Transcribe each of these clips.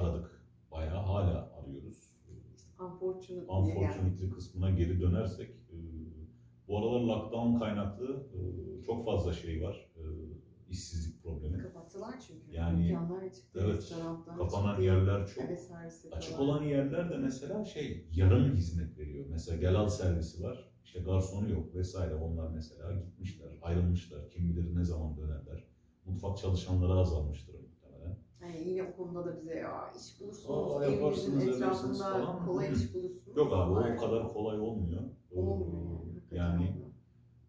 aradık. Bayağı hala arıyoruz. Unfortunate geldik. Unfortunately kısmına geri dönersek e, bu aralar lockdown kaynaklı e, çok fazla şey var. E, işsizlik problemi. Kapattılar çünkü. Yani, Dükkanlar evet, Kapanan çıktı, yerler çok. eve servis Açık yapıyorlar. olan yerler de mesela şey yarım hizmet veriyor. Mesela gel al servisi var. İşte garsonu yok vesaire. Onlar mesela gitmişler, ayrılmışlar. Kim bilir ne zaman dönerler. Mutfak çalışanları azalmıştır Yani yine o konuda da bize ya iş bulursunuz, Aa, evinizin yaparsınız, edersiniz etrafında falan. kolay iş bulursunuz. Yok abi Aynen. o kadar kolay olmuyor. Ee, Olmuyor yani. hakikaten Yani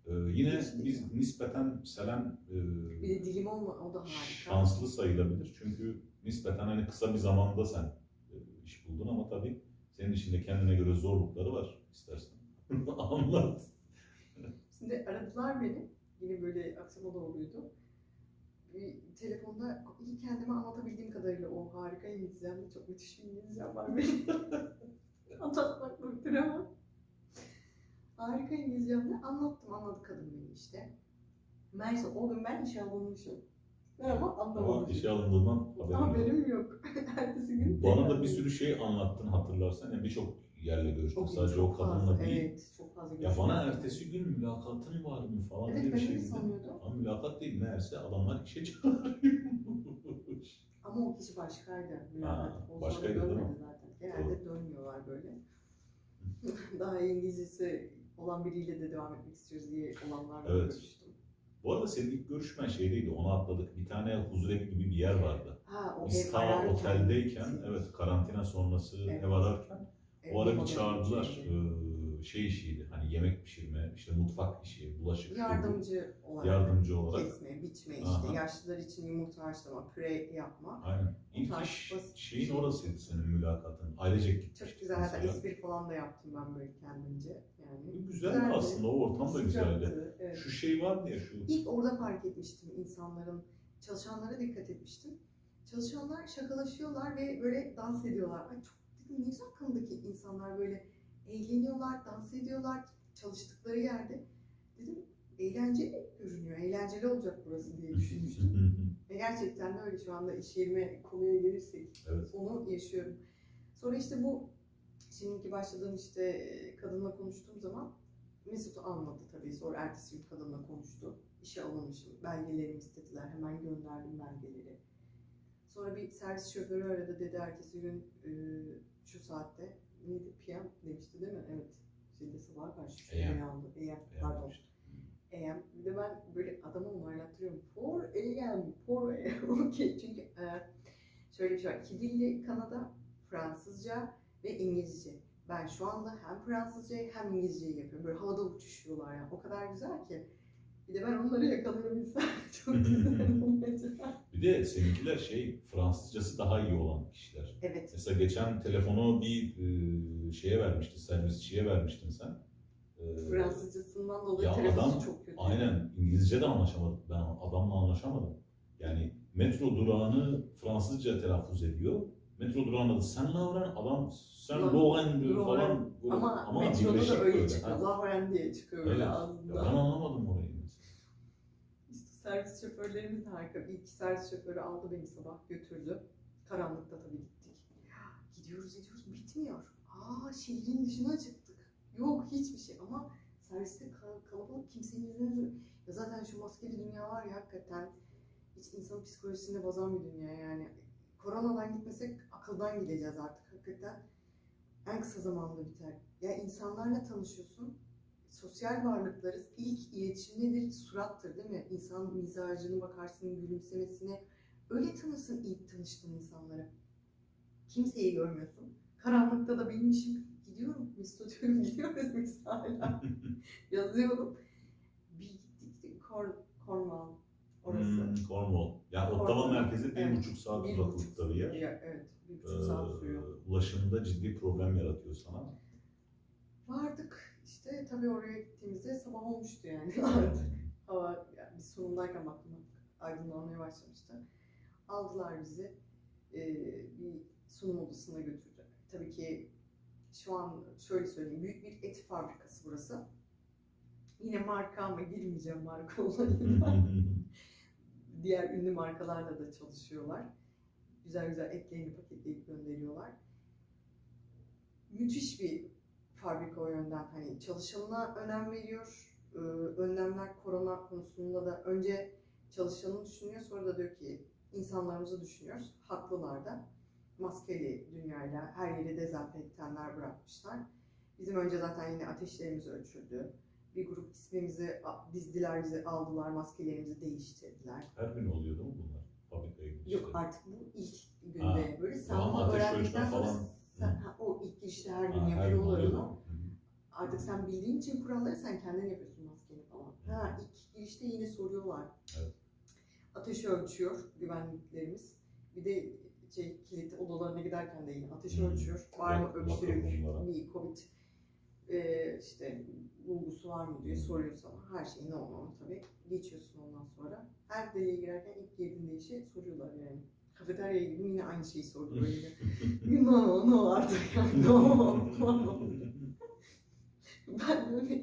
e, yine Hiç değil. biz nispeten Selen e, Bir de dilim olma, o da harika. şanslı sayılabilir. Çünkü nispeten hani kısa bir zamanda sen e, iş buldun ama tabii senin içinde kendine göre zorlukları var istersen. Anlat. Şimdi aradılar beni. Yine böyle akşama doğruydu. Bir telefonda iyi kendime anlatabildiğim kadarıyla o harika İngilizcemde çok müthiş bir İngilizcem var benim. Anlatmak bıktıramam. Harika İngilizcemle anlattım, anladı kadın beni işte. Meğerse o gün ben işe alınmışım. Ama Ama anlamamışım. işe alındığından haberim yok. Haberim yok. Ertesi gün Bana da bir sürü şey anlattın hatırlarsan. Yani birçok yerle görüştük. O gün Sadece çok o kadınla fazla, değil. Evet, çok fazla Ya bana görüştüm. ertesi gün mülakatın var mı falan Evet, diye bir şey dedim. sanıyordum. Ama mülakat değil meğerse adamlar işe çağırıyormuş. Ama o kişi başkaydı. Mülakat. O sonra başkaydı değil mi? zaten. Genelde dönmüyorlar böyle. Daha İngilizcesi olan biriyle de devam etmek istiyoruz diye olanlarla Evet. görüştüm. Bu arada senin ilk görüşmen şeydeydi, onu atladık. Bir tane huzurevi gibi bir yer vardı. Ha, o Biz ta oteldeyken, evet karantina sonrası Evet. ev ararken o ara bir çağırdılar. şeydi. Ee, şey işiydi, hani yemek pişirme, işte mutfak işi, bulaşık bu. Yardımcı olarak. yardımcı olarak. Kesme, biçme, işte Aha. yaşlılar için yumurta haşlama, püre yapma. Aynen. İlk iş şeyin şey. orasıydı senin mülakatın. Ailecek gitmiştik Çok güzel. Hatta espri falan da yaptım ben böyle kendimce. Yani. Güzeldi Güzeldi. aslında, o ortam da güzeldi. Evet. Şu şey vardı ya şu İlk orada fark etmiştim insanların, çalışanlara dikkat etmiştim. Çalışanlar şakalaşıyorlar ve böyle dans ediyorlar. Ay çok ne güzel kanadaki insanlar böyle eğleniyorlar, dans ediyorlar çalıştıkları yerde. Dedim eğlenceli görünüyor, eğlenceli olacak burası diye düşünmüştüm. Ve gerçekten de öyle şu anda iş yerime konuya gelirsek evet. onu yaşıyorum. Sonra işte bu şimdiki başladığım işte kadınla konuştuğum zaman Mesut anladı tabii. Sonra ertesi gün kadınla konuştu. İşe alınmışım. Belgelerimi istediler. Hemen gönderdim belgeleri. Sonra bir servis şoförü aradı dedi ertesi gün e, şu saatte neydi PM demişti değil mi? Evet. Şimdi sabah karşı şu AM. aldı. AM, pardon. AM. Bir de ben böyle adamı onaylattırıyorum. 4 AM, 4 AM. Okey. Çünkü e, şöyle bir şey var. İki dilli Kanada, Fransızca ve İngilizce. Ben şu anda hem Fransızcayı hem İngilizceyi yapıyorum. Böyle havada uçuşuyorlar ya. O kadar güzel ki. Bir de ben onları yakalayabilsem çok güzel olacak. Bir de seninkiler şey Fransızcası daha iyi olan kişiler. Evet. Mesela geçen telefonu bir e, şeye vermişti, servisçiye vermiştin sen. E, Fransızcasından dolayı Ya telefonu adam- çok kötü. Aynen İngilizce de anlaşamadık. Ben adamla anlaşamadım. Yani metro durağını Fransızca telaffuz ediyor. Metro durağında da sen Lauren, adam sen Lauren diyor falan. Böyle, Ama, metroda da öyle çıkıyor. Lauren diye çıkıyor. Ya ağzından. ben anlamadım orayı. Servis şoförlerimiz de harika. İlk servis şoförü aldı beni sabah götürdü. Karanlıkta tabii gittik. Gidiyoruz gidiyoruz bitmiyor. Aa şehrin dışına çıktık. Yok hiçbir şey ama serviste ka- kalabalık kimsenin yüzünü ya zaten şu maskeli dünya var ya hakikaten hiç insanın psikolojisini bozan bir dünya yani. Koronadan gitmesek akıldan gideceğiz artık hakikaten. En kısa zamanda biter. Ya insanlarla tanışıyorsun sosyal varlıklarız. İlk iletişim nedir? Surattır değil mi? İnsan mizacını bakarsın, gülümsemesine. Öyle tanırsın ilk tanıştığın insanları. Kimseyi görmüyorsun. Karanlıkta da benim işim gidiyorum. Mesut diyorum gidiyoruz biz hala. Yazıyorum. Bir gittik Corn, Cornwall orası. Hmm, Cornwall. Yani Cornwall. Ottawa merkezi bir Evet. buçuk saat Bir uzaklıkta bir yer. Ya, evet. Bir Ee, buçuk saat sürüyor. ulaşımda ciddi problem yaratıyor sana. Vardık. İşte tabii oraya gittiğimizde sabah olmuştu yani. hava yani biz sunumdayken baktım aydınlanmaya başlamıştı. Aldılar bizi e, bir sunum odasına götürdü. Tabii ki şu an şöyle söyleyeyim büyük bir et fabrikası burası. Yine marka ama girmeyeceğim marka olayına. Diğer ünlü markalarla da çalışıyorlar. Güzel güzel etlerini paketleyip gönderiyorlar. Müthiş bir fabrika o yönden. Hani çalışanına önem veriyor. Ee, önlemler korona konusunda da önce çalışanı düşünüyor sonra da diyor ki insanlarımızı düşünüyoruz. Haklılar da. Maskeli dünyayla her yeri dezenfektanlar bırakmışlar. Bizim önce zaten yine ateşlerimiz ölçüldü. Bir grup ismimizi dizdiler, bizi aldılar, maskelerimizi değiştirdiler. Her gün oluyor değil mi bunlar? Fabrikaya gidişleri. Yok artık bu ilk günde Ha, böyle sen bunu öğrendikten sonra falan. Sen, Hı. ha, o ilk girişte her gün Ha, her gün yapıyorlar oluyor onu. Hı hı. Artık sen bildiğin için kuralları sen kendin yapıyorsun maskeni falan. Ha ilk girişte yine soruyorlar. Evet. Ateşi ölçüyor güvenliklerimiz. Bir de şey kilit odalarına giderken de yine ateşi Hmm. ölçüyor. Var mı Bak- öksürük, bakalım bunlara. bir covid e, işte bulgusu var mı diye Hmm. soruyor sana. Her şeyi normal tabii. Geçiyorsun ondan sonra. Her deliğe girerken ilk girdiğinde işe soruyorlar yani. Kafeteryaya girdim yine aynı şeyi sordular yine. no, no artık. no, no. Ben böyle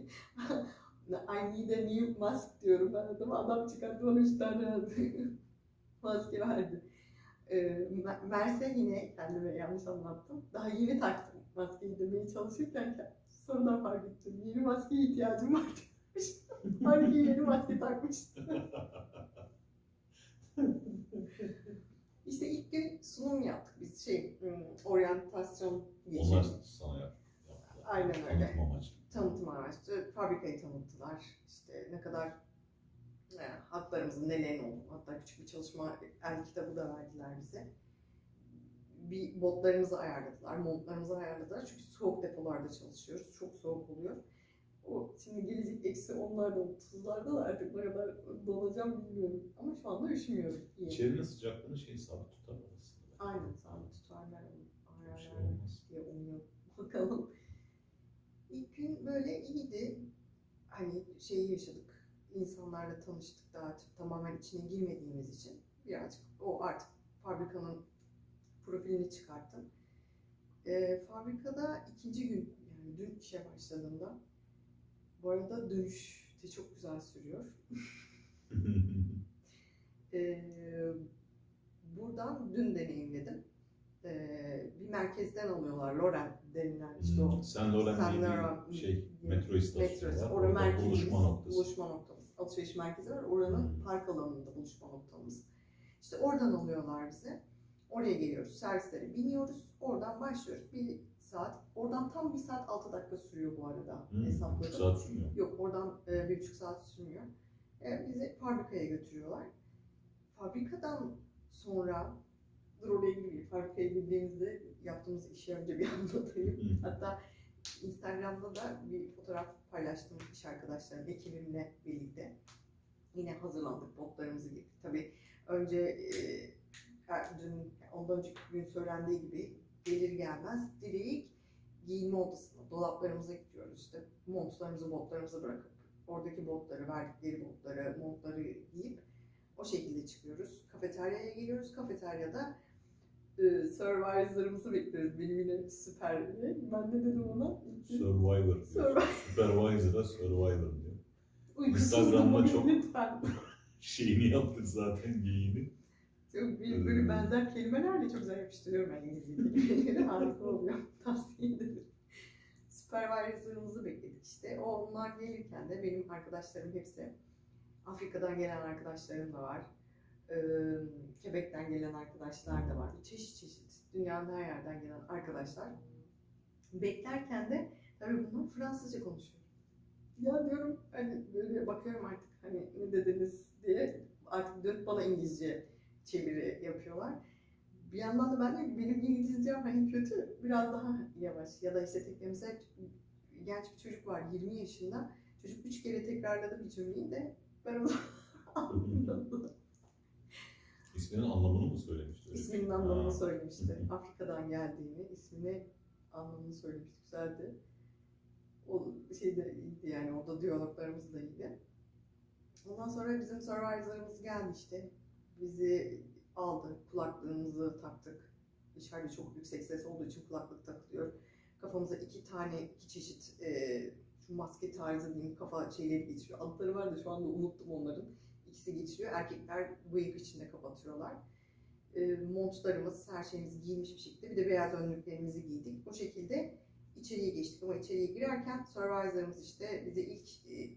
I need a new mask diyorum ben adama. Adam çıkarttı bana üç tane maske verdi. Me- Merse yine kendime yanlış anlattım. Daha yeni taktım maskeyi demeye çalışırken sonradan fark ettim. Yeni maskeye ihtiyacım var demiş. Halbuki yeni maske takmış. işte ilk gün sunum yaptık biz şey hmm, oryantasyon geçirdik. Onlar sana yap. Aynen öyle. Tanıtım amaçlı. tanıtım araçtı. Fabrikayı tanıttılar. İşte ne kadar e, haklarımızın nelerin olduğunu, hatta küçük bir çalışma el kitabı da verdiler bize. Bir botlarımızı ayarladılar, montlarımızı ayarladılar. Çünkü soğuk depolarda çalışıyoruz. Çok soğuk oluyor. O şimdi gelecek eksi onlarda, otuzlarda da artık ne kadar donacağım bilmiyorum. Ama şu anda üşümüyorum. İyi. İçerinin sıcaklığını şey sabit tutar aslında. Aynen sabit tutarlar onu. Bir şey olmaz. diye umuyorum. Bakalım. İlk gün böyle iyiydi. Hani şeyi yaşadık. İnsanlarla tanıştık daha çok tamamen içine girmediğimiz için birazcık o artık fabrikanın profilini çıkarttım. Ee, fabrikada ikinci gün yani dün işe başladığımda bu arada dönüş de çok güzel sürüyor. Ee, buradan dün deneyimledim. Ee, bir merkezden alıyorlar. Loren denilen işte o. Hmm, Sen Loren diye şey metro istasyonu var. Orada buluşma noktası. buluşma noktamız. Alışveriş merkezi var. Oranın Hmm. park alanında buluşma noktamız. İşte oradan alıyorlar bizi. Oraya geliyoruz. Servislere biniyoruz. Oradan başlıyoruz. Bir saat. Oradan tam bir saat altı dakika sürüyor bu arada. Hmm, Hesapladım. saat sürmüyor. Yok oradan e, bir buçuk saat sürmüyor. E, bizi fabrikaya götürüyorlar. Fabrikadan sonra dur oraya girmeyeyim. Fabrikaya girdiğimizde yaptığımız işi önce bir anlatayım. Hatta Instagram'da da bir fotoğraf paylaştım iş arkadaşlarım, ekibimle birlikte. Yine hazırlandık, botlarımızı giydik. Tabii önce e, dün, ondan önceki gün söylendiği gibi gelir gelmez direkt giyinme odasına, dolaplarımıza gidiyoruz. İşte montlarımızı, botlarımızı bırakıp oradaki botları, verdikleri botları, montları giyip o şekilde çıkıyoruz. Kafeteryaya geliyoruz. Kafeteryada e, supervisor'ımızı bekliyoruz. Benim yine süper. Ben ne dedim ona? Survivor. Survivor. Supervisor'a Survivor diyor. Instagram'da çok- lütfen. Şeyini yaptık zaten giyini. Çok bir, böyle Hmm. benzer kelimelerle çok güzel yapıştırıyorum ben İngilizce kelimeleri. Harika oluyor. Tavsiye ederim. Supervisor'ımızı bekledik işte. O onlar gelirken de benim arkadaşlarım hepsi Afrika'dan gelen arkadaşlarım da var. Ee, Quebec'ten gelen arkadaşlar da var. Çeşit çeşit dünyanın her yerden gelen arkadaşlar. Beklerken de tabii bunlar Fransızca konuşuyor. Ya diyorum hani böyle bakıyorum artık hani ne dediniz diye artık dönüp bana İngilizce çeviri yapıyorlar. Bir yandan da ben de benim İngilizcem hani kötü biraz daha yavaş ya da işte teknemize genç bir çocuk var 20 yaşında çocuk üç kere tekrarladı bir cümleyi de ben onu anlamadım. İsminin anlamını mı söylemişti? İsminin anlamını Ha. söylemişti. Afrika'dan geldiğini, ismini anlamını söylemişti. Güzeldi. O şey de iyiydi yani, orada diyaloglarımız da iyiydi. Ondan sonra bizim supervisor'ımız geldi işte. Bizi aldı, kulaklığımızı taktık. Dışarıda çok yüksek ses olduğu için kulaklık takılıyor. Kafamıza iki tane, iki çeşit e, şu maske tarzı diyeyim kafa şeyleri geçiriyor. Adları var da şu anda unuttum onların. İkisi geçiriyor. Erkekler bıyık içinde kapatıyorlar. e, montlarımız, her şeyimizi giymiş bir şekilde bir de beyaz önlüklerimizi giydik. O şekilde içeriye geçtik ama içeriye girerken supervisor'ımız işte bize ilk e,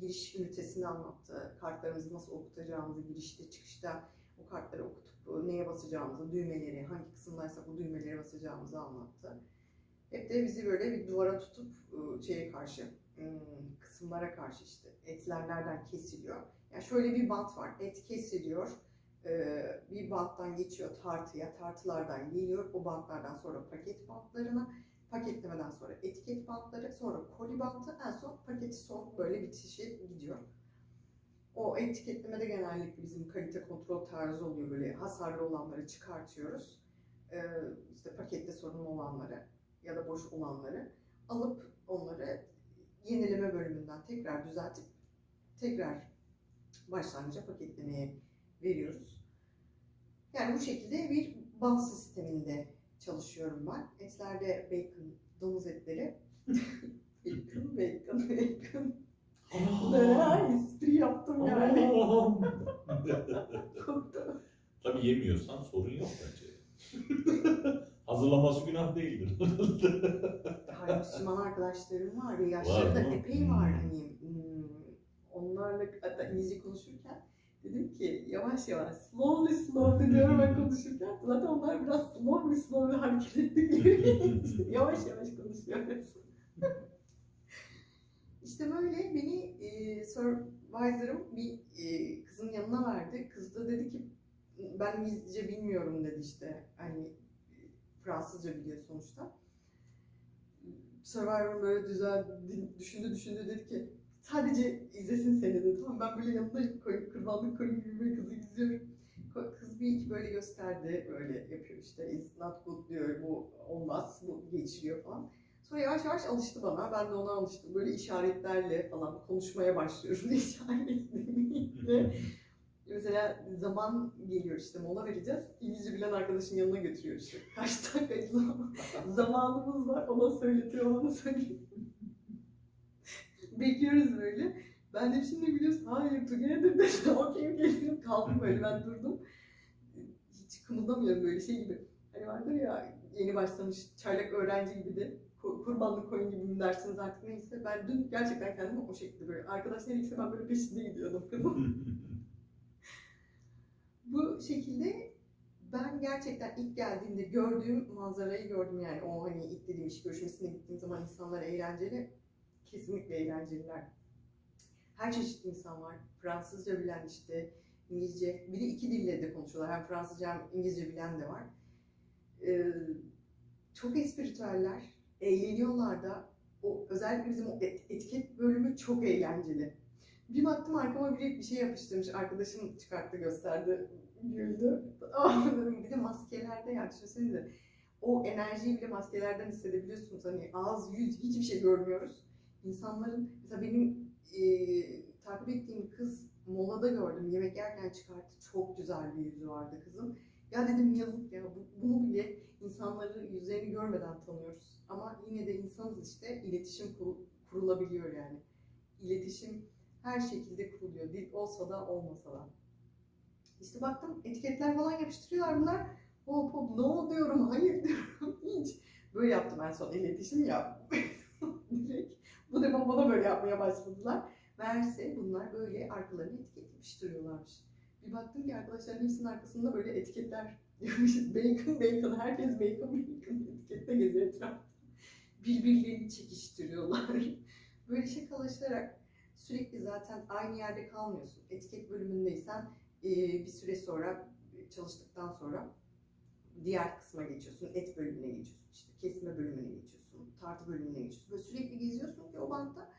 giriş ünitesini anlattı. Kartlarımızı nasıl okutacağımızı, girişte çıkışta o kartları okutup neye basacağımızı, düğmeleri, hangi kısımdaysak o düğmelere basacağımızı anlattı. Hep de bizi böyle bir duvara tutup e, şeye karşı, kısımlara karşı işte etler nereden kesiliyor. Yani şöyle bir bant var, et kesiliyor, bir banttan geçiyor tartıya, tartılardan geliyor, o bantlardan sonra paket bantlarına, paketlemeden sonra etiket bantları, sonra koli bantı, en son paketi son böyle bitişi gidiyor. O etiketlemede genellikle bizim kalite kontrol tarzı oluyor. Böyle hasarlı olanları çıkartıyoruz. Ee, işte pakette sorun olanları ya da boş olanları alıp onları yenileme bölümünden tekrar düzeltip tekrar başlangıca paketlemeye veriyoruz. Yani bu şekilde bir bant sisteminde çalışıyorum ben. Etlerde bacon, domuz etleri. bacon, bacon, bacon. Böyle espri yaptım yani. Koktu. Tabii yemiyorsan sorun yok bence. Hazırlaması günah değildir. Hayır, Müslüman arkadaşlarım var. Yaşları Var da mı? epey var. Hmm. Hani hmm, onlarla hatta İngilizce konuşurken dedim ki yavaş yavaş slowly slowly diyorum ben konuşurken zaten onlar biraz slowly slowly hareket ettikleri için yavaş yavaş konuşuyoruz. işte böyle beni e, supervisor'ım bir e, kızın yanına verdi. Kız da dedi ki ben İngilizce bilmiyorum dedi işte. Hani Fransızca biliyor sonuçta. Survivor böyle güzel din- düşündü düşündü dedi ki sadece izlesin seni. Tamam ben böyle yanında koy, kurbanlık koyun gibi bir kızı izliyorum. Kız bir iki böyle gösterdi böyle yapıyor işte it's not good diyor bu olmaz bu geçiriyor falan. Sonra yavaş yavaş alıştı bana ben de ona alıştım böyle işaretlerle falan konuşmaya başlıyorum işaretlerle. Mesela zaman geliyor işte mola vereceğiz. İngilizce bilen arkadaşın yanına götürüyor işte. Kaç dakika zaman, zamanımız var ona söyletiyor ona söylüyor. Bekliyoruz böyle. Ben de şimdi biliyorsun hayır together dedi. Okey okey kaldım böyle ben durdum. Hiç kımıldamıyorum böyle şey gibi. Hani vardır ya yeni başlamış çaylak öğrenci gibi de ku- kurbanlık koyun gibi mi dersiniz artık neyse. Ben dün gerçekten kendimi o şekilde böyle arkadaş nereyse ben böyle peşinde gidiyordum kızım. Bu şekilde ben gerçekten ilk geldiğimde gördüğüm manzarayı gördüm yani o hani ilk dediğim iş görüşmesine gittiğim zaman insanlar eğlenceli. Kesinlikle eğlenceliler. Her çeşit insan var. Fransızca bilen işte İngilizce, bir de iki dille de konuşuyorlar. Hem Fransızca hem İngilizce bilen de var. Ee, çok espritüeller, eğleniyorlar da. O, özellikle bizim o et- etiket bölümü çok eğlenceli. Bir baktım arkama biri bir şey yapıştırmış. Arkadaşım çıkarttı gösterdi. Güldü. Bir de maskelerde yani düşünsenize. O enerjiyi bile maskelerden hissedebiliyorsunuz. Hani ağız, yüz hiçbir şey görmüyoruz. İnsanların mesela benim e, takip ettiğim kız molada gördüm. Yemek yerken çıkarttı. Çok güzel bir yüzü vardı kızın. Ya dedim yazık ya bu- bunu bile insanları yüzlerini görmeden tanıyoruz. Ama yine de insanız işte iletişim kur- kurulabiliyor yani. İletişim her şekilde kuruluyor. Dil olsa da olmasa da. İşte baktım etiketler falan yapıştırıyorlar bunlar. Hop hop no diyorum, hayır diyorum hiç. Böyle yaptım en son iletişim ya. Direkt. Bu defa bana böyle yapmaya başladılar. Meğerse bunlar böyle arkalarına etiket yapıştırıyorlarmış. Bir baktım ki arkadaşların hepsinin arkasında böyle etiketler. Bacon bacon, herkes bacon bacon etikette geziyor etrafta. Birbirlerini çekiştiriyorlar. Böyle şakalaşarak sürekli zaten aynı yerde kalmıyorsun. Etiket bölümündeysen e, bir süre sonra çalıştıktan sonra diğer kısma geçiyorsun. Et bölümüne geçiyorsun. işte kesme bölümüne geçiyorsun. Tartı bölümüne geçiyorsun. Böyle sürekli geziyorsun ki o bantta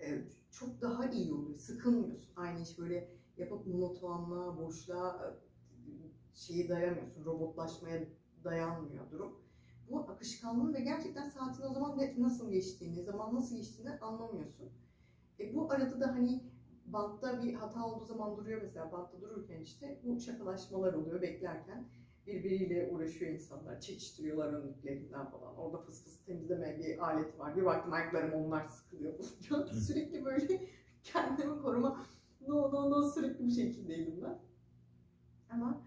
e, çok daha iyi oluyor. Sıkılmıyorsun. Aynı iş böyle yapıp monotonluğa, boşluğa e, şeyi dayamıyorsun. Robotlaşmaya dayanmıyor durum. Bu akışkanlığı ve gerçekten saatin o zaman nasıl geçtiğini, zaman nasıl geçtiğini anlamıyorsun. E, bu arada da hani bantta bir hata olduğu zaman duruyor mesela bantta dururken işte bu şakalaşmalar oluyor beklerken birbiriyle uğraşıyor insanlar çekiştiriyorlar önlüklerinden falan orada fıs fıs temizleme bir aleti var bir baktım ayaklarım onlar sıkılıyor sürekli böyle kendimi koruma no no no sürekli bir şekildeydim ben ama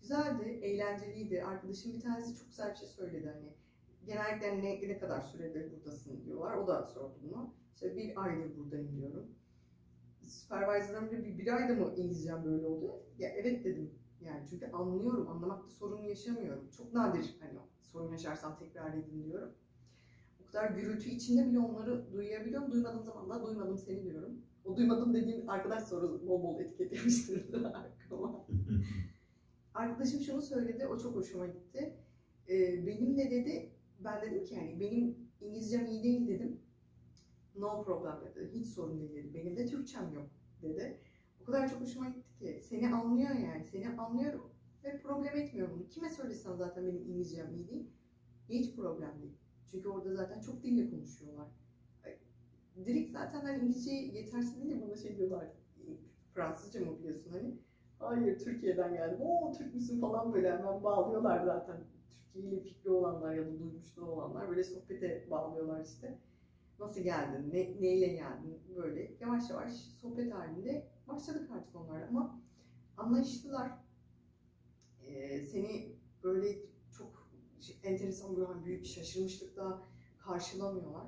güzeldi, eğlenceliydi. Arkadaşım bir tanesi çok güzel bir şey söyledi hani. Genellikle hani ne, ne kadar süredir buradasın diyorlar. O da sordu bunu. İşte bir aydır buradayım diyorum. Supervisor'ım bir, bir, bir ayda mı İngilizcem böyle oldu? Ya evet dedim. Yani çünkü anlıyorum, anlamakta sorun yaşamıyorum. Çok nadir hani sorun yaşarsam tekrar edin diyorum. O kadar gürültü içinde bile onları duyabiliyorum. Duymadığım zaman da duymadım seni diyorum. O duymadım dediğim arkadaş sonra bol bol etiket yapıştırdı arkama. Arkadaşım şunu söyledi, o çok hoşuma gitti. Ee, benim de dedi, ben dedim ki yani benim İngilizcem iyi değil dedim. No problem dedi, hiç sorun değil dedi. Benim de Türkçem yok dedi. O kadar çok hoşuma gitti ki. Seni anlıyor yani, seni anlıyorum ve problem etmiyorum bunu. Kime söylesem zaten benim İngilizcem iyi değil, hiç problem değil. Çünkü orada zaten çok dille konuşuyorlar. Direkt zaten hani İngilizceyi yetersiz değil bana şey diyorlar. Fransızca mı biliyorsun hani? Hayır Türkiye'den geldim. Oo Türk müsün falan böyle hemen bağlıyorlar zaten. Türkiye ile fikri olanlar ya da duymuşluğu olanlar böyle sohbete bağlıyorlar işte. Nasıl geldin, ne, neyle geldin böyle yavaş yavaş sohbet halinde başladık artık onlarla ama anlayışlılar. Ee, seni böyle çok enteresan böyle hani büyük bir şaşırmışlıkla karşılamıyorlar.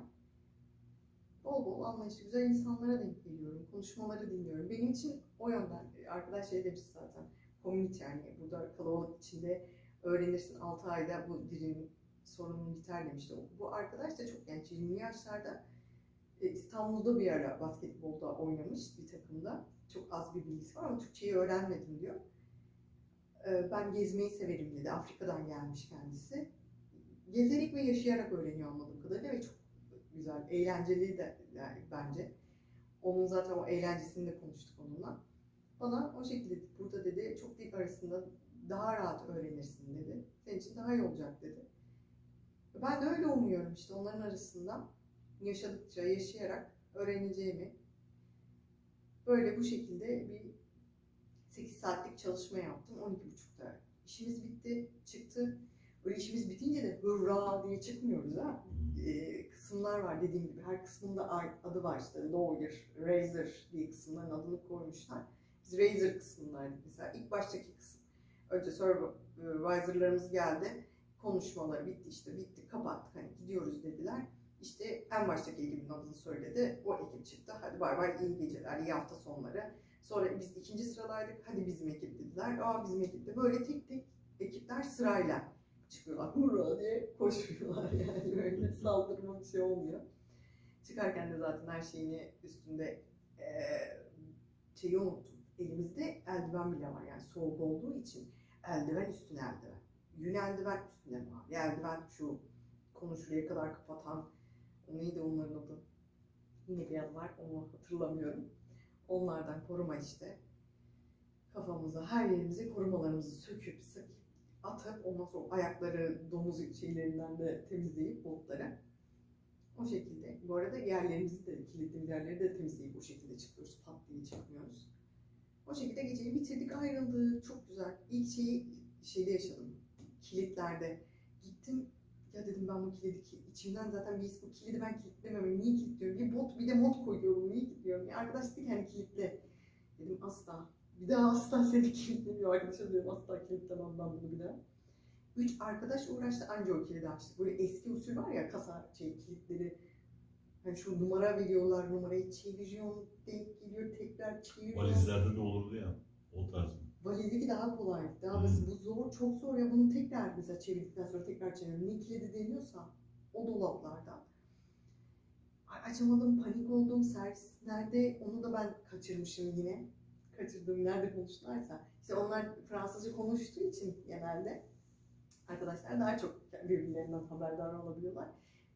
Bol bol anlayışlı, güzel insanlara denk geliyorum. Konuşmaları dinliyorum. Benim için o yönden. Arkadaş şey demiş zaten. Community yani burada kalabalık içinde öğrenirsin 6 ayda bu dilin sorunun biter demişti. Bu arkadaş da çok genç, 20 yaşlarda. E, İstanbul'da bir ara basketbolda oynamış bir takımda. Çok az bir bilgisi var ama Türkçeyi öğrenmedim diyor. E, Ben gezmeyi severim dedi. Afrika'dan gelmiş kendisi. Gezerek ve yaşayarak öğreniyor anladığım kadarıyla ve çok güzel, eğlenceli de yani bence. Onun zaten o eğlencesini de konuştuk onunla. Bana o şekilde burada dedi çok dil arasında daha rahat öğrenirsin dedi. Senin için daha iyi olacak dedi. Ben de öyle umuyorum işte onların arasında yaşadıkça, yaşayarak öğreneceğimi. Böyle bu şekilde bir 8 saatlik çalışma yaptım. 12.30'da işimiz bitti, çıktı. Böyle işimiz bitince de hurra diye çıkmıyoruz ha e, kısımlar var dediğim gibi. Her kısmında adı var işte. Lawyer, Razor diye kısımların adını koymuşlar. Biz Razor kısmındaydık mesela. İlk baştaki kısım. Önce supervisorlarımız geldi. Konuşmaları bitti işte bitti kapattık hani gidiyoruz dediler. İşte en baştaki ekibin adını söyledi. O ekip çıktı. Hadi bay bay iyi geceler, iyi hafta sonları. Sonra biz ikinci sıradaydık. Hadi bizim ekip dediler. Aa bizim ekipte. Böyle tek tek ekipler sırayla çıkıyorlar. Hurra diye koşmuyorlar yani böyle saldırma bir şey olmuyor. Çıkarken de zaten her şeyini üstünde eee şeyi unuttum. Elimizde eldiven bile var yani soğuk olduğu için eldiven üstüne eldiven. Yün eldiven üstüne var. Eldiven şu konu şuraya kadar kapatan neydi onların adı? Yine bir adı var onu hatırlamıyorum. Onlardan koruma işte. Kafamıza, her yerimize korumalarımızı söküp sık atıp ondan sonra ayakları domuz şeylerinden de temizleyip botlara. O şekilde. Bu arada yerlerimizi de, kilitli yerleri de temizleyip o şekilde çıkıyoruz. Pat diye çıkmıyoruz. O şekilde geceyi bitirdik, ayrıldık. Çok güzel. İlk şeyi şeyde yaşadım. Kilitlerde. Gittim. Ya dedim ben bu kilidi ki içimden zaten bir bu kilidi ben kilitlemem. Niye kilitliyorum? Bir bot bir de mod koyuyorum. Niye kilitliyorum? Bir arkadaş dedi ki hani kilitle. Dedim asla. Bir daha asla seni kilitlemiyor. Arkadaşım dedim asla kilitlemem ben bunu bir daha. Üç arkadaş uğraştı anca o kilidi açtık. Böyle eski usul var ya kasa şey kilitleri. Hani şu numara veriyorlar numarayı çeviriyorsun denk geliyor tekrar çeviriyorsun. Valizlerde de olurdu ya. O tarz mı? Valizdeki daha kolay. Daha Hmm. basit. Bu zor, çok zor ya. Bunu tekrar mesela çevirdikten sonra tekrar çeviriyorum. Ne kilidi deniyorsa o dolaplardan. Açamadım, panik oldum. Servis nerede? Onu da ben kaçırmışım yine. Kaçırdığım nerede konuştularsa. İşte onlar Fransızca konuştuğu için genelde arkadaşlar daha çok birbirlerinden haberdar olabiliyorlar.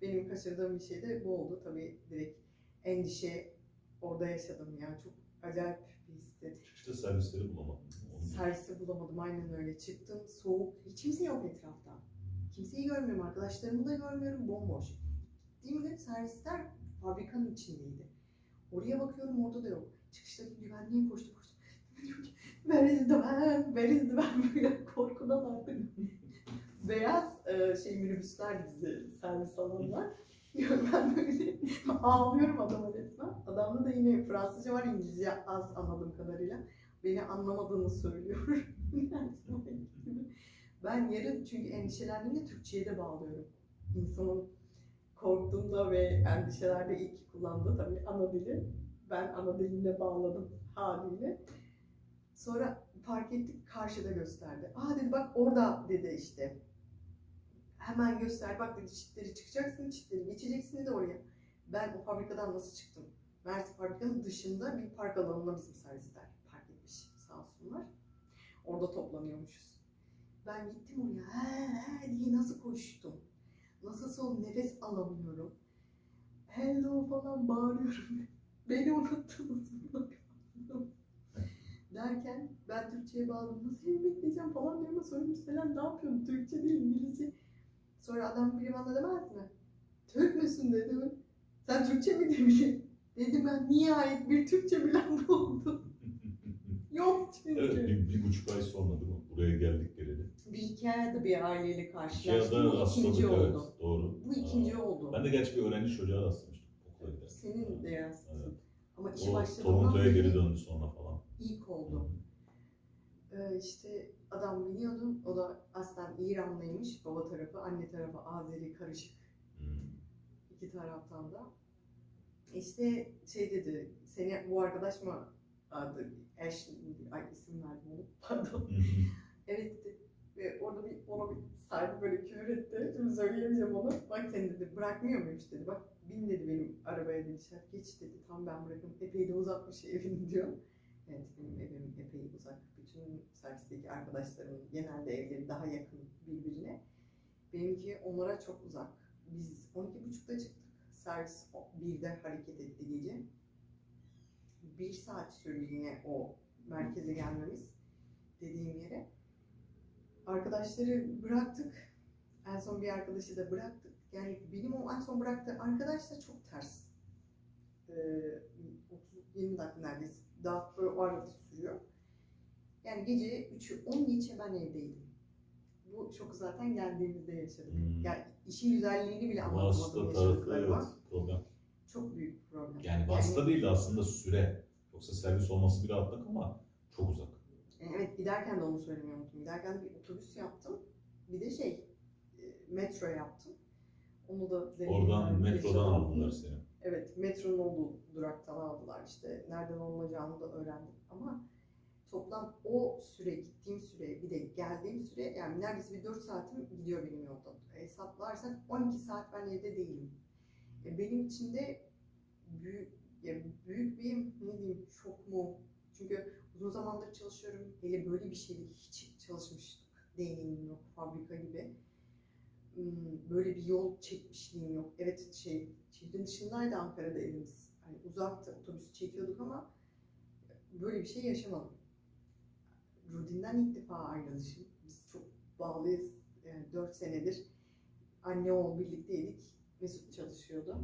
Benim kaçırdığım bir şey de bu oldu. Tabii direkt endişe orada yaşadım ya. Çok acayip bir histi. İşte servisleri bulamadım. Onu Servisi bulamadım aynen öyle. Çıktım soğuk. Hiç kimse yok etrafta. Kimseyi görmüyorum. Arkadaşlarımı da görmüyorum. Bomboş. Gittiğim gün servisler fabrikanın içindeydi. Oraya bakıyorum orada da yok. Çıkıştaki koştum. Diyor ki, Where is the van? Where is? Böyle korkudan artık. Beyaz e, şey minibüsler bizi servis alanlar. Ben böyle ağlıyorum adama resmen. Adamda da yine Fransızca var İngilizce az anladığım kadarıyla beni anlamadığını söylüyor. Ben yarın çünkü endişelendiğimde Türkçe'ye de bağlıyorum. İnsanın korktuğunda ve endişelerde ilk kullandığı tabii ana dili. Ben ana diline bağladım haliyle. Sonra fark ettik karşıda gösterdi. Aa dedi bak orada dedi işte. Hemen göster bak dedi çitleri çıkacaksın çitleri geçeceksin dedi oraya. Ben o fabrikadan nasıl çıktım? Mersin fabrikanın dışında bir park alanına bizim servisler olsunlar. Orada toplanıyormuşuz. Ben gittim oraya he he diye nasıl koştum. Nasıl son nefes alamıyorum. Hello falan bağırıyorum. Beni unuttunuz. Derken ben Türkçe'ye bağladım. Nasıl evi bekleyeceğim falan diyorum. Sonra Selam ne yapıyorsun? Türkçe değil İngilizce. Sonra adam biri bana demez mi? Türk müsün dedi. Sen Türkçe mi demişsin? Dedim ben nihayet bir Türkçe bilen buldum. Yok çünkü. Evet, bir, bir buçuk ay sonra değil mi? Buraya geldik geleli. Bir iki ayda bir aileyle karşılaştım. Bu ikinci evet. oldu. Doğru. Bu ikinci Aa, oldu. Ben de gerçi bir öğrenci çocuğa rastlamıştım. Okula giderken. Senin de yansıtın. Evet. Ama işe O başladığından Toronto'ya beri geri döndü sonra falan. ilk oldu. Ee, işte adam biniyordu. O da aslen İranlıymış. Baba tarafı, anne tarafı Azeri karışık. Hmm. iki taraftan da. İşte şey dedi, seni bu arkadaş mı adı eş, ay isim verdim onu, pardon. Evet dedi. Ve orada bir, ona bir sahibi böyle küfür etti. Şimdi söyleyemeyeceğim onu. Bak seni dedi, bırakmıyor muymuş dedi. Bak bin dedi benim arabaya dedi. Şart geç dedi. Tam ben bırakayım. Epey de uzakmış evin diyor. Evet benim evim epey uzak. Bütün servisteki arkadaşlarımın genelde evleri daha yakın birbirine. Benimki onlara çok uzak. Biz 12.30'da çıktık. Servis 1'de hareket etti gece. Bir saat sürdü yine o merkeze gelmemiz dediğim yere. Arkadaşları bıraktık. En son bir arkadaşı da bıraktık. Yani benim o en son bıraktığı arkadaş da çok ters. Ee, 30-20 dakika neredeyse. Daha böyle o arada sürüyor. Yani gece 3'ü 10 geçe ben evdeydim. Bu çok zaten geldiğimizde yaşadık. Hmm. Yani işin güzelliğini bile anlatamadım yaşadıklarıma. evet problem. Çok büyük bir problem. Yani vasıta değil de aslında süre. Yoksa servis olması bir rahatlık ama çok uzak. Evet giderken de onu söylemeyi unuttum. Giderken de bir otobüs yaptım. Bir de şey e, metro yaptım. Onu da Oradan deneyimlerim metrodan aldılar seni. Evet metronun olduğu duraktan aldılar işte. Nereden olmayacağını da öğrendim. Ama toplam o süre gittiğim süre bir de geldiğim süre yani neredeyse bir 4 saatim gidiyor benim yolda. Hesaplarsak 12 saat ben evde değilim. E, Benim için de büyük, büyük bir ne diyeyim şok mu? Çünkü uzun zamandır çalışıyorum. Hele böyle bir şeyde hiç çalışmıştık. Deneyimim yok fabrika gibi. Hmm, Böyle bir yol çekmişliğim yok. Evet şey şehrin dışındaydı Ankara'da evimiz. Hani uzaktı otobüs çekiyorduk ama böyle bir şey yaşamadım. Rudin'den ilk defa ayrılışım. Biz çok bağlıyız. Yani 4 senedir anne oğul birlikteydik. Mesut çalışıyordu.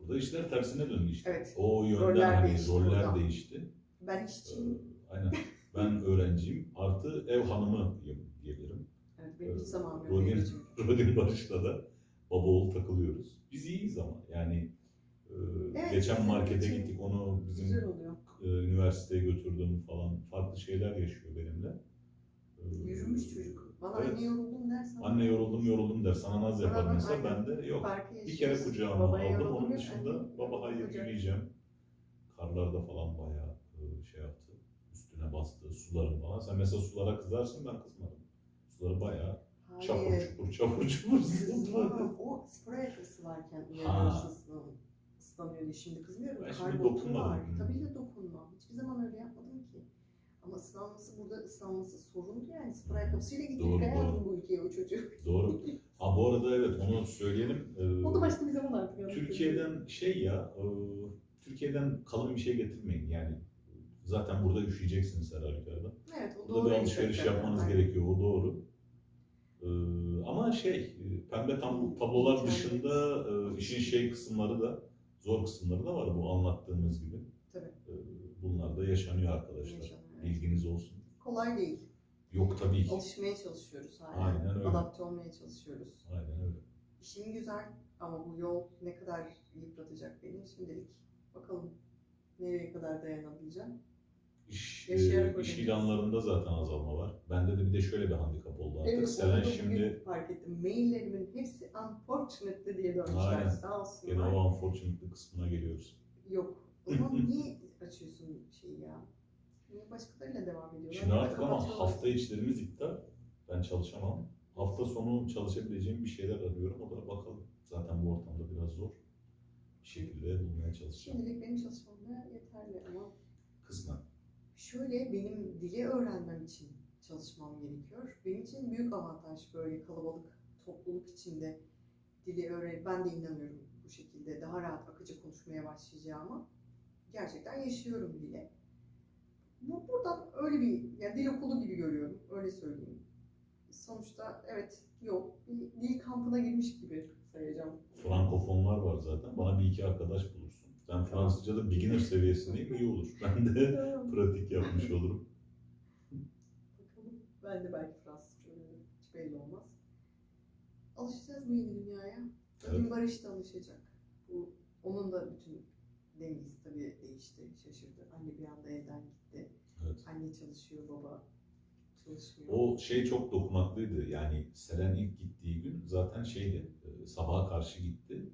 Burada işler tersine döndü işte. Evet. O yönden Roller hani değişti roller burada. değişti. Ben Ee, işçiyim. aynen. Ben öğrenciyim. Artı ev hanımıyım diyebilirim. Evet, benim hiç zamanım yok. İçin. Rodin Barış'la da baba oğul takılıyoruz. Biz iyiyiz ama yani e, Evet, geçen markete gittik onu bizim e, üniversiteye götürdüm falan farklı şeyler yaşıyor benimle. Yürümüş çocuk. Bana Evet. anne yoruldum dersen. Anne yoruldum yoruldum der sana naz yapar Bana mesela ben de yok. Farkı Bir kere yaşıyorsun. kucağıma Babaya aldım yoruldum onun dışında anne baba hayır kucak. yürüyeceğim. Karlarda falan bayağı e, şey yaptı. Üstüne bastı suların falan. Sen mesela sulara kızarsın ben kızmadım. Suları bayağı çapur Hayır. çupur çapur çupur o spor ayakkabısı varken Ha. uyarıyorsun ıslanıyordu. Şimdi kızmıyorum. Ben şimdi dokunmadım. Tabii ki dokunmam. Hiçbir zaman öyle yapmadım ki. Ama ıslanması burada ıslanması sorundu yani. Spor ayakkabısıyla Doğru, getirdik hayatım doğru. bu ülkeye o çocuk. Doğru. Ha bu arada evet onu söyleyelim. Ee, O da başka bir zaman artık. Türkiye'den şey ya, e, Türkiye'den kalın bir şey getirmeyin yani. Zaten burada üşüyeceksiniz her halükarda. Evet o Burada doğru. bir alışveriş yapmanız Aynen. gerekiyor, o doğru. Ee, ama şey, e, pembe tam tablolar dışında e, işin şey kısımları da, zor kısımları da var bu anlattığımız gibi. Tabii. Ee, bunlar da yaşanıyor arkadaşlar. Yaşanıyor. Bilginiz olsun. Kolay değil. Yok tabii ki. Alışmaya çalışıyoruz hala. Aynen öyle. Adapte olmaya çalışıyoruz. Aynen öyle. İşim güzel ama bu yol ne kadar yıpratacak beni şimdilik. Bakalım nereye kadar dayanabileceğim. İş, Yaşayarak e, iş ilanlarında zaten azalma var. Bende de bir de şöyle bir handikap oldu artık. Evet, Selen şimdi fark ettim. Maillerimin hepsi unfortunately diye dönmüşler. Aynen. Sağ gene olsunlar. o unfortunate kısmına geliyoruz. Yok. O zaman niye açıyorsun şeyi ya? Niye başkalarıyla devam ediyorlar? Şimdi artık ama hafta içlerimiz iptal. Ben çalışamam. Hafta sonu çalışabileceğim bir şeyler arıyorum. O da bakalım. Zaten bu ortamda biraz zor. Bir şekilde bulmaya çalışacağım. Şimdilik benim çalışmam da yeterli ama Kısmen. şöyle benim dili öğrenmem için çalışmam gerekiyor. Benim için büyük avantaj böyle kalabalık topluluk içinde dili öğren. Ben de inanıyorum bu şekilde daha rahat akıcı konuşmaya başlayacağıma. Gerçekten yaşıyorum dile. Bu buradan öyle bir yani dil okulu gibi görüyorum. Öyle söyleyeyim. Sonuçta evet yok bir dil kampına girmiş gibi sayacağım. Frankofonlar var zaten. Bana bir iki arkadaş bulursun. Ben Fransızca'da beginner seviyesindeyim. iyi olur. Ben de pratik yapmış olurum. Bakalım. Ben de belki Fransızca öğrenirim. Hiç belli olmaz. Alışacağız bu yeni dünyaya. Evet. Barış da alışacak. Bu, onun da bütün dengesi tabii değişti, şaşırdı. Anne bir anda evden gitti. Evet. Anne çalışıyor, baba çalışmıyor. O şey çok dokunaklıydı. Yani Selen ilk gittiği gün zaten şeydi. e, Sabaha karşı gitti.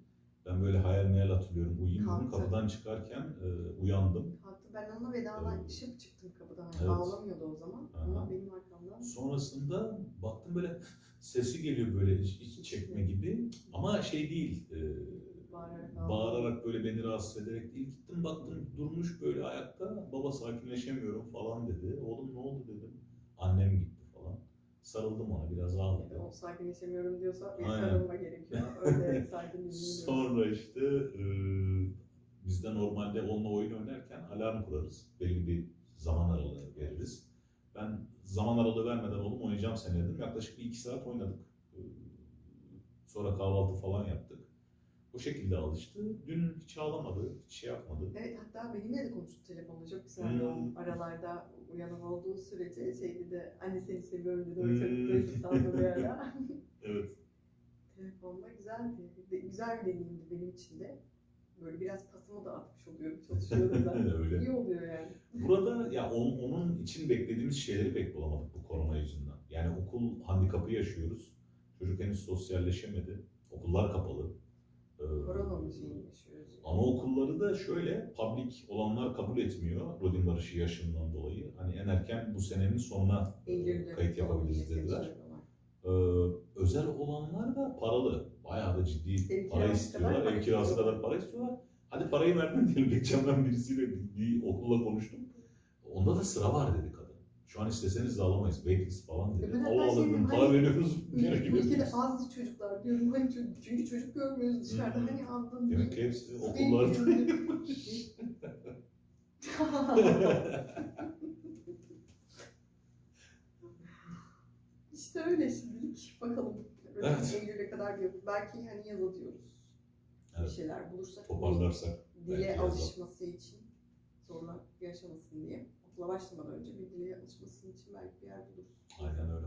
Ben böyle hayal meyal hatırlıyorum. Uyuyayım dedim. Kalktı. Kapıdan çıkarken e, uyandım. Hatta ben onunla vedalaşıp çıktım kapıdan. Evet. Ağlamıyordu o zaman Aha. ama benim arkamdan Sonrasında baktım böyle sesi geliyor böyle iç, iç çekme gibi. Ama şey değil. e, bağırarak böyle beni rahatsız ederek değil. Gittim baktım durmuş böyle ayakta. Baba sakinleşemiyorum falan dedi. Oğlum ne oldu dedim. Annem gitti falan. Sarıldım ona biraz ağladı. O sakinleşemiyorum diyorsa bir sarılma gerekiyor. Öyle sakinleşemiyorum. Sonra işte e, biz de normalde onunla oyun oynarken alarm kurarız. Belli bir zaman aralığı veririz. Ben zaman aralığı vermeden oğlum oynayacağım seni dedim. Yaklaşık bir iki saat oynadık. E, sonra kahvaltı falan yaptık. O şekilde alıştı. Dün hiç ağlamadı, hiç şey yapmadı. Evet hatta benimle de konuştu telefonda çok güzel Hmm. o aralarda uyanık olduğu sürece şeydi de anne seni seviyorum dedi. Hmm. O çok duygusaldı bir ara. Evet. Telefonda güzeldi. De- Güzel bir deneyimdi benim için de. Böyle biraz pasımı da atmış oluyorum, çalışıyorum ben. Öyle. İyi oluyor yani. Burada ya on- onun için beklediğimiz şeyleri pek bulamadık bu korona yüzünden. Yani okul handikapı yaşıyoruz. Çocuk henüz sosyalleşemedi. Okullar kapalı. Yaşıyoruz. Anaokulları da şöyle, public olanlar kabul etmiyor Rodin Barışı yaşından dolayı. Hani en erken bu senenin sonuna e, Eylül'de kayıt yapabiliriz dediler. Ee, özel olanlar da paralı. Bayağı da ciddi Ev para istiyorlar. Ev kirası kadar para istiyorlar. Hadi parayı verdin diyelim. Geçen ben birisiyle bir, bir okulla konuştum. Onda da sıra var dedi. Şu an isteseniz de alamayız. Waitlist falan dedi. Hatta Allah Allah dedim, para hani veriyoruz. Ülke- Ülkede azdı çocuklar diyorum. Hani çocuk, çünkü çocuk görmüyoruz dışarıda. Hı hı. Hani azdı. Demek ki hepsi okullarda. işte öyle şimdilik. Bakalım. Evet. Eylül'e kadar bir belki hani yaza diyoruz. Bir Evet. şeyler bulursak. Toparlarsak. Dile alışması için zorla yaşamasın diye. Okula başlamadan önce bir dile alışması için belki bir yer buluruz. Aynen öyle.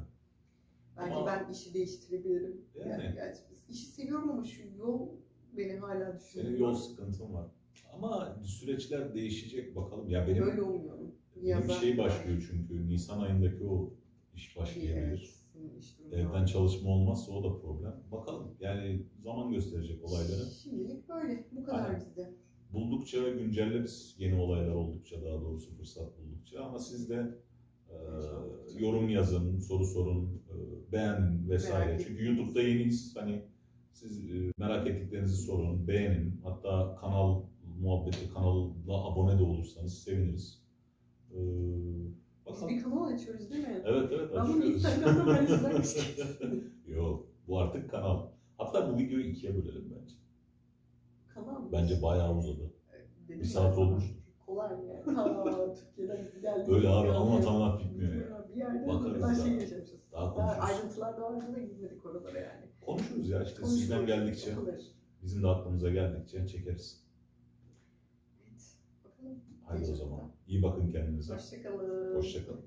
Belki Ama- ben işi değiştirebilirim. Yani. Yani, yani işi seviyorum ama şu yol beni hala düşünüyor. Senin yol sıkıntın var. Ama süreçler değişecek bakalım. Ya benim Böyle olmuyorum. benim Yaza- şey başlıyor çünkü Nisan ayındaki o iş başlayabilir. Evet, iş Evden çalışma olmazsa o da problem. Bakalım yani zaman gösterecek olayları. Şimdilik böyle. Bu kadar Aynen. bizde. Buldukça güncelleriz yeni olaylar oldukça daha doğrusu fırsat buldukça ama siz de e, yorum yazın, soru sorun, e, beğen vesaire. Merak Çünkü. YouTube'da yeniyiz. Hani siz e, merak ettiklerinizi sorun, beğenin. Hatta kanal muhabbeti kanala abone de olursanız seviniriz. E, Biz bakalım. bir kanal açıyoruz değil mi? Evet evet Ben bunu açıyoruz. Instagram'da paylaşacağım. Yok bu artık kanal. Hatta bu videoyu ikiye bölelim bence. kanal mı? Bence bayağı uzadı. Dedim Bir saat olmuştur. Kolay mı yani? Ta Türkiye'den geldik. Öyle abi Yani anlat anlat bitmiyor ya. Bir yerde Bakarız Bakarız daha. şey yaşamışız. Daha Daha konuşuruz. ayrıntılar da vardı da gitmedik oralara yani. Konuşuruz ya işte Konuşuruz, sizden geldikçe, yapılır. bizim de aklımıza geldikçe çekeriz. Evet. Bakalım. Haydi o zaman. İyi bakın kendinize. Hoşçakalın. Hoşçakalın.